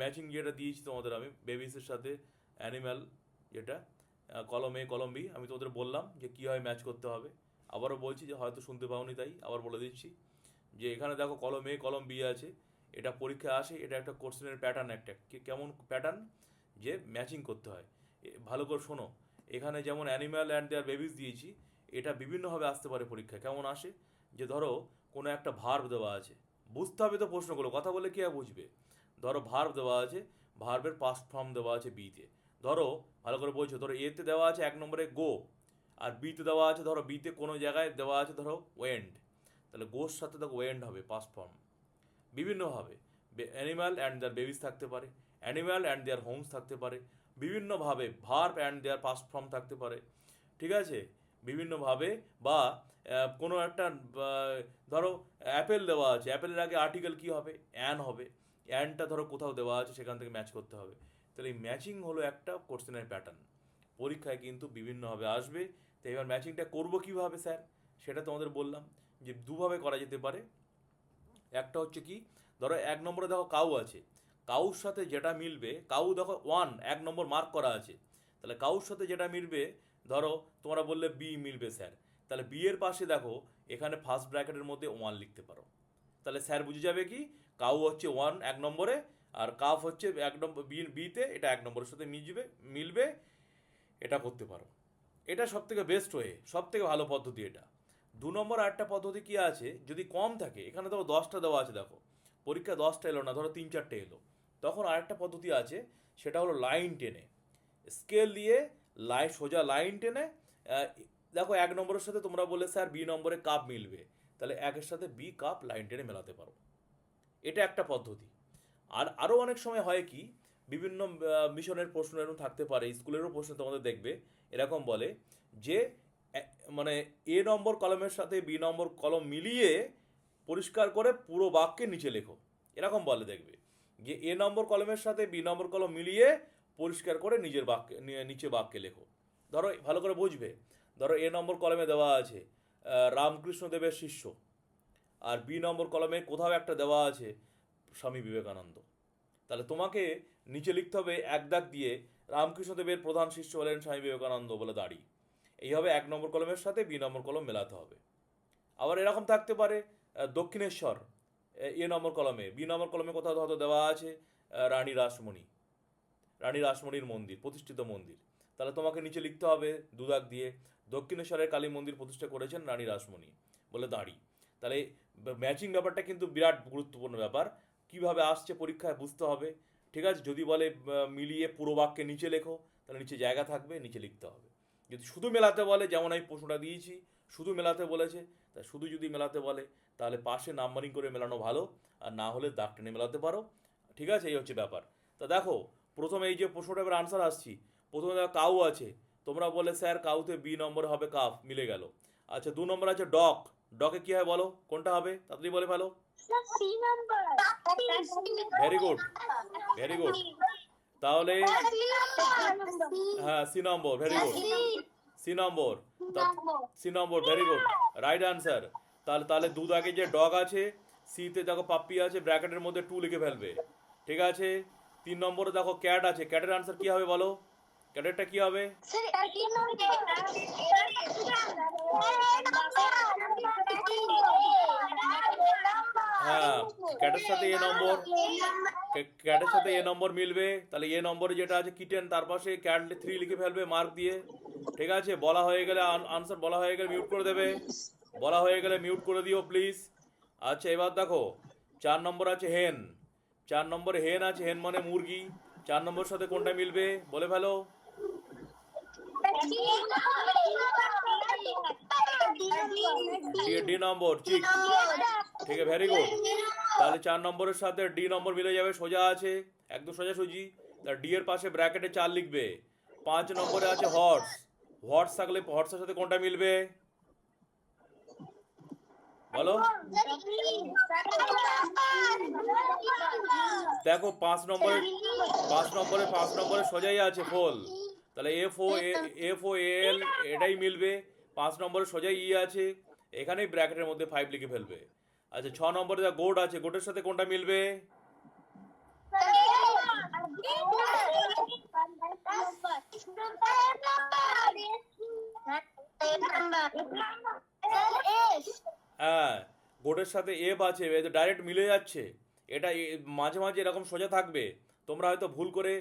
Matching যেটা দিয়েছি তোমাদের আমি বেবিসের সাথে অ্যানিম্যাল যেটা কলম এ কলম বি আমি তোমাদের বললাম যে কীভাবে ম্যাচ করতে হবে। আবারও বলছি যে হয়তো শুনতে পাওনি তাই, আবার বলে দিচ্ছি যে এখানে দেখো কলম এ কলম বি আছে, এটা পরীক্ষায় আসে, এটা একটা কোশ্চেনের প্যাটার্ন একটা। কেমন প্যাটার্ন যে ম্যাচিং করতে হয়। ভালো করে শোনো, এখানে যেমন অ্যানিম্যাল অ্যান্ড দেয়ার বেবিস দিয়েছি, এটা বিভিন্নভাবে আসতে পারে পরীক্ষায়। কেমন আসে? যে ধরো কোনো একটা ভার্ব দেওয়া আছে। বুঝতে হবে তো প্রশ্নগুলো, কথা বলে কে বুঝবে? ধরো ভার্ব দেওয়া আছে ভার্বের পাস্ট ফর্ম দেওয়া আছে বিতে ধরো, ভালো করে বলছো, ধরো এতে দেওয়া আছে এক নম্বরে গো আর বিতে দেওয়া আছে ধরো বিতে কোনো জায়গায় দেওয়া আছে ধরো ওয়েন্ড তাহলে গোর সাথে দেখো ওয়েন্ড হবে পাস্ট ফর্ম বিভিন্নভাবে অ্যানিম্যাল অ্যান্ড দেয়ার বেবিস থাকতে পারে অ্যানিম্যাল অ্যান্ড দেয়ার হোমস থাকতে পারে বিভিন্নভাবে verb and their past form থাকতে পারে, ঠিক আছে? বিভিন্নভাবে বা কোনো একটা ধরো অ্যাপেল দেওয়া আছে অ্যাপেলের আগে আর্টিকেল কী হবে? অ্যান হবে। অ্যানটা ধরো কোথাও দেওয়া আছে, সেখান থেকে ম্যাচ করতে হবে। তাহলে এই ম্যাচিং হলো একটা কোশ্চেনের প্যাটার্ন পরীক্ষায় কিন্তু বিভিন্নভাবে আসবে। তো এবার ম্যাচিংটা করব কীভাবে, স্যার? সেটা তোমাদের বললাম যে দুভাবে করা যেতে পারে। একটা হচ্ছে কি, ধরো এক নম্বরে দেখো কাউ আছে। কাউর সাথে যেটা মিলবে, কাউ দেখো ওয়ান এক নম্বর মার্ক করা আছে। তাহলে কাউর সাথে যেটা মিলবে, ধরো তোমরা বললে বি মিলবে, স্যার। তাহলে বি এর পাশে দেখো, এখানে ফার্স্ট ব্র্যাকেটের মধ্যে ওয়ান লিখতে পারো। তাহলে স্যার বুঝে যাবে কি কাউ হচ্ছে ওয়ান এক নম্বরে, আর কাফ হচ্ছে এক নম্বর বি, বিতে এটা এক নম্বরের সাথে মিলবে মিলবে, এটা করতে পারো। এটা সব থেকে বেস্ট ওয়ে সব থেকে ভালো পদ্ধতি এটা। দু নম্বর আরেকটা পদ্ধতি কি আছে, যদি কম থাকে, এখানে ধরো দশটা দেওয়া আছে দেখো পরীক্ষা দশটা এলো না, ধরো তিন চারটে এলো। তখন আরেকটা পদ্ধতি আছে, সেটা হলো লাইন টেনে। স্কেল দিয়ে লাই, সোজা লাইন টেনে দেখো এক নম্বরের সাথে তোমরা বলে স্যার, বি নম্বরে কাপ মিলবে। তাহলে একের সাথে বি কাপ লাইন টেনে মেলাতে পারো। এটা একটা পদ্ধতি। আর আরও অনেক সময় হয় কি, বিভিন্ন মিশনের প্রশ্ন এরকম থাকতে পারে, স্কুলেরও প্রশ্ন তোমাদের দেখবে, এরকম বলে যে মানে এ নম্বর কলমের সাথে বি নম্বর কলম মিলিয়ে পরিষ্কার করে পুরো বাক্যে নিচে লেখো। এরকম বলে দেখবে। যে এ নম্বর কলমের সাথে বি নম্বর কলম মিলিয়ে পরিষ্কার করে নিজের বাক্যে নিচে বাক্যে লেখো। ধরো, ভালো করে বুঝবে। ধরো, এ নম্বর কলমে দেওয়া আছে রামকৃষ্ণ দেবের শিষ্য। আর বি নম্বর কলমে কোথাও একটা দেওয়া আছে, স্বামী বিবেকানন্দ। তাহলে তোমাকে নিচে লিখতে হবে এক দাগ দিয়ে রামকৃষ্ণদেবের প্রধান শিষ্য হলেন স্বামী বিবেকানন্দ বলে দাঁড়ি। এইভাবে এক নম্বর কলমের সাথে বি নম্বর কলম মেলাতে হবে। আবার এরকম থাকতে পারে দক্ষিণেশ্বর, এ- নম্বর কলমে, বি নম্বর কলমে কোথাও হয়তো দেওয়া আছে রানী রাসমণি, রানী রাসমণির মন্দির, প্রতিষ্ঠিত মন্দির। তাহলে তোমাকে নিচে লিখতে হবে দুদাগ দিয়ে, দক্ষিণেশ্বরের কালী মন্দির প্রতিষ্ঠা করেছেন রানী রাসমণি বলে দাঁড়ি। তাহলে ম্যাচিং ব্যাপারটা কিন্তু বিরাট গুরুত্বপূর্ণ ব্যাপার। কীভাবে আসছে পরীক্ষায় বুঝতে হবে। ঠিক আছে? যদি বলে মিলিয়ে পুরো বাক্যে নিচে লেখো, তাহলে নিচে জায়গা থাকবে, নিচে লিখতে হবে। যদি শুধু মেলাতে বলে, যেমন আমি প্রশ্নটা দিয়েছি, শুধু মেলাতে বলেছে, তা শুধু যদি মেলাতে বলে, তাহলে পাশে নাম্বারিং করে মেলানো ভালো, আর না হলে দাগ টেনে মেলাতে পারো। ঠিক আছে? এই হচ্ছে ব্যাপার। তা দেখো, প্রথমে এই যে প্রশ্নটা এবার আনসার আসছি। প্রথমে দেখো, কাউ আছে। তোমরা বলে, স্যার, কাউতে বি নম্বর হবে কাফ। মিলে গেল। আচ্ছা দু নম্বর আছে ডক। ডকে কি হয় বলো? কোনটা হবে? তাড়াতাড়ি বলে ফেলো। ভেরি গুড ভেরি গুড তাহলে হ্যাঁ সি নম্বর ভেরি গুড সি নম্বর। সি নম্বর ভেরি গুড রাইট আনসার তাহলে তাহলে দুধ আগে যে ডগ আছে, সিতে দেখো পাপ্পি আছে ব্র্যাকেটের মধ্যে টু লিখে ফেলবে। ঠিক আছে? তিন নম্বরে দেখো ক্যাট আছে। ক্যাটের আনসার কি হবে বলো? ক্যাটেরটা কি হবে? ক্যাটের সাথে এ নম্বর। ক্যাটের সাথে এ নম্বর মিলবে। তাহলে এ নম্বরে যেটা আছে কিটেন তার পাশে ক্যাট থ্রি লিখে ফেলবে মার্ক দিয়ে। ঠিক আছে? বলা হয়ে গেলে আনসার বলা হয়ে গেলে মিউট করে দেবে। বলা হয়ে গেলে মিউট করে দিও প্লিজ আচ্ছা এবার দেখো চার নম্বর আছে হেন চার নম্বরে হেন আছে হেন মানে মুরগি। চার নম্বর সাথে কোনটা মিলবে? বলে ফেলো। ডি নম্বর ঠিক আছে ভেরি গুড তাহলে চার নম্বরের সাথে ডি নম্বর মিলে যাবে, সোজা আছে, একদম সোজা সুজি। তার ডি এর পাশে ব্র্যাকেটে চার লিখবে। পাঁচ নম্বরে আছে হর্স। হর্স থাকলে হর্সের সাথে কোনটা মিলবে? বলো। দেখো, পাঁচ নম্বরে পাঁচ নম্বরে পাঁচ নম্বরে সোজাই আছে ফোল। তাহলে এফ ও এফ ও এল এটাই মিলবে। পাঁচ নম্বরে সোজাই ই আছে। এখানেই ব্র্যাকেটের মধ্যে ফাইভ লিখে ফেলবে। আচ্ছা ছ নম্বরে যা গোট আছে গোটের সাথে কোনটা মিলবে? হ্যাঁ গোটের সাথে এফ আছে ডাইরেক্ট মিলে যাচ্ছে। এটা মাঝে মাঝে এরকম সোজা থাকবে। তোমরা হয়তো ভুল করে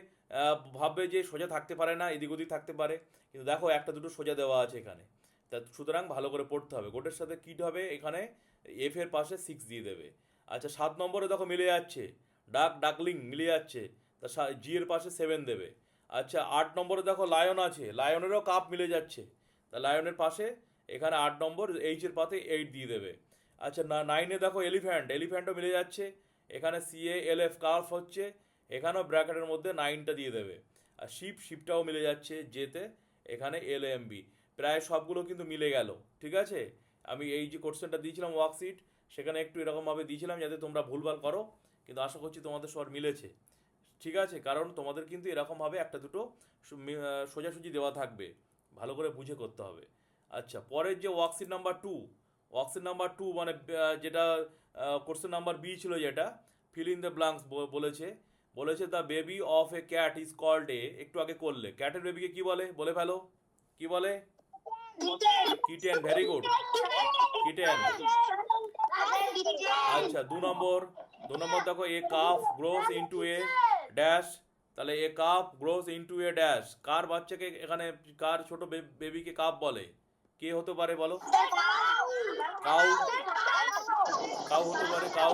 ভাববে যে সোজা থাকতে পারে না, এদিক ওদিক থাকতে পারে। কিন্তু দেখো, একটা দুটো সোজা দেওয়া আছে এখানে। তা সুতরাং ভালো করে পড়তে হবে। গোটের সাথে কিট হবে এখানে এফ এর পাশে সিক্স দিয়ে দেবে। আচ্ছা সাত নম্বরে দেখো মিলে যাচ্ছে। ডাক, ডাকলিং মিলে যাচ্ছে। তা জি এর পাশে সেভেন দেবে। আচ্ছা আট নম্বরে দেখো লায়ন আছে। লায়নেরও কাপ মিলে যাচ্ছে। তা লায়নের পাশে, এখানে আট নম্বর এইচ এর পাতে এইট দিয়ে দেবে। আচ্ছা না নাইনে দেখো এলিফ্যান্ট এলিফ্যান্টও মিলে যাচ্ছে। এখানে সিএ এল এফ কার্ফ হচ্ছে। এখানেও ব্র্যাকেটের মধ্যে নাইনটা দিয়ে দেবে। আর শিপ শিপটাও মিলে যাচ্ছে জেতে এখানে এল এম বি প্রায় সবগুলো কিন্তু মিলে গেল, ঠিক আছে? আমি এই যে কোশ্চেনটা দিয়েছিলাম ওয়ার্কশিট সেখানে একটু এরকমভাবে দিয়েছিলাম যাতে তোমরা ভুলভাল করো, কিন্তু আশা করছি তোমাদের সব মিলেছে, ঠিক আছে? কারণ তোমাদের কিন্তু এরকমভাবে একটা দুটো সোজাসুজি দেওয়া থাকবে, ভালো করে বুঝে করতে হবে। আচ্ছা পরের যে worksheet number two worksheet number two মানে যেটা কোশ্চেন নাম্বার বি ছিল যেটা ফিল ইন দ্য ব্লাঙ্কস বলেছে বলেছে the baby of a cat is called a একটু আগে করলে। ক্যাটের বেবিকে কি বলে? বলে ফেলো। কি বলে? কিটেন ভেরি গুড কিটেন আচ্ছা দু নম্বর। দু নম্বর দেখো a calf grows into a dash তাহলে a cub grows into a dash কার বাচ্চাকে এখানে, কার ছোট বেবিকে কাপ বলে? কে হতে পারে বলো? কাউ কাউ হতে পারে কাউ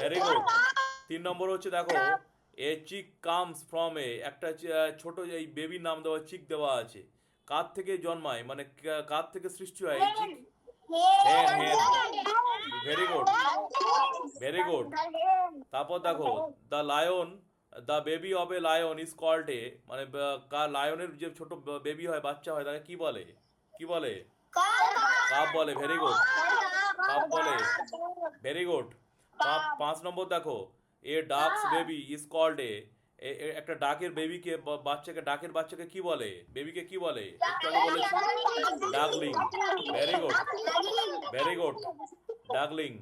ভেরি গুড তিন নম্বর হচ্ছে দেখো এ চিক কামস ফ্রম এ একটা ছোট, এই বেবির নাম দেওয়া চিক দেওয়া আছে। কার থেকে জন্মায় মানে কার থেকে সৃষ্টি হয় হেন হেন ভেরি গুড ভেরি গুড তারপর দেখো the lion the baby of a lion is called a মানে কার লায়নের যে ছোট বেবি হয় বাচ্চা হয় তাকে কি বলে? কি বলে? কাপ বলে ভেরি গুড কাপ বলে ভেরি গুড পাঁচ নম্বর দেখো a duck's baby is called a- একটা ডাকের বেবিকে বাচ্চাকে ডাকের বাচ্চাকে কি বলে? বেবিকে কি বলে? Duckling. Very good very good duckling.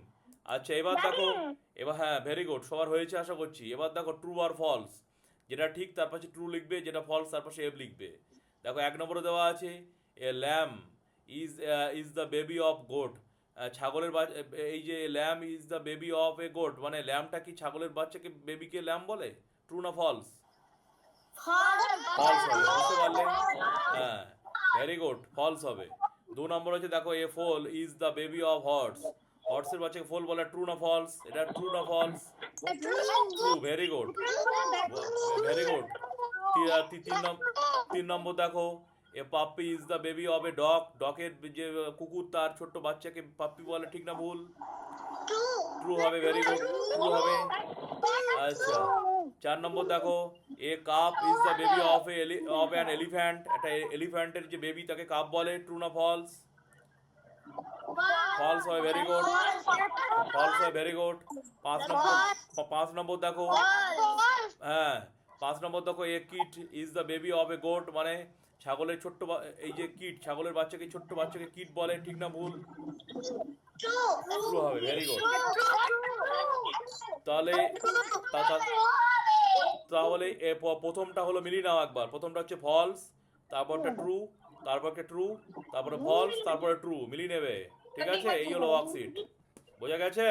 আচ্ছা এবার দেখো এবার হ্যাঁ ভেরি গুড সবার হয়েছে আশা করছি। এবার দেখো ট্রু আর ফলস যেটা ঠিক তার পাশে ট্রু লিখবে যেটা ফলস তার পাশে এফ লিখবে। দেখো এক নম্বরে দেওয়া আছে a lamb is is the baby of goat ছাগলের বাচ্চা এই যে lamb is the baby of a goat মানে ল্যামটা কি ছাগলের বাচ্চাকে বেবিকে ল্যাম বলে ট্রু না ফলস ফলস হবে বুঝতে পারলে হ্যাঁ ভেরি গুড ফলস হবে দু নম্বর হচ্ছে দেখো a foal is the baby of horse হর্সের বাচ্চাকে ফোল বলে ট্রু না ফলস এটা ট্রু না false true very good very good তিন নম্বর তিন নম্বর দেখো a puppy is the baby of a dog ডগের যে কুকুর তার ছোট্ট বাচ্চাকে পাপ্পি বলে ঠিক না ভুল ট্রু হবে ভেরি গুড ট্রু হবে আচ্ছা চার নম্বর দেখো a cub is the baby of a of an elephant একটা এলিফ্যান্টের যে বেবি তাকে কাপ বলে ট্রু না ফলস ফলস হয় ভেরি গুড ফলস হয় ভেরি গুড পাঁচ নম্বর পা- পাঁচ নম্বর দেখো হ্যাঁ পাঁচ নম্বর দেখো a kit is the baby of a goat মানে ছাগলের ছোট্ট এই যে কিট, ছাগলের বাচ্চাকে ছোট্ট বাচ্চাকে কিট বলে, ঠিক না ভুল? ট্রু হবে ভেরি গুড তাহলে তাহলে প্রথমটা হলো মিলিয়ে নাও একবার। প্রথমটা হচ্ছে ফলস তারপরটা ট্রু তারপরটা ট্রু তারপরে ফলস তারপরে ট্রু মিলিয়ে নেবে। ঠিক আছে? এই হলো ওয়ার্কশিট বোঝা গেছে?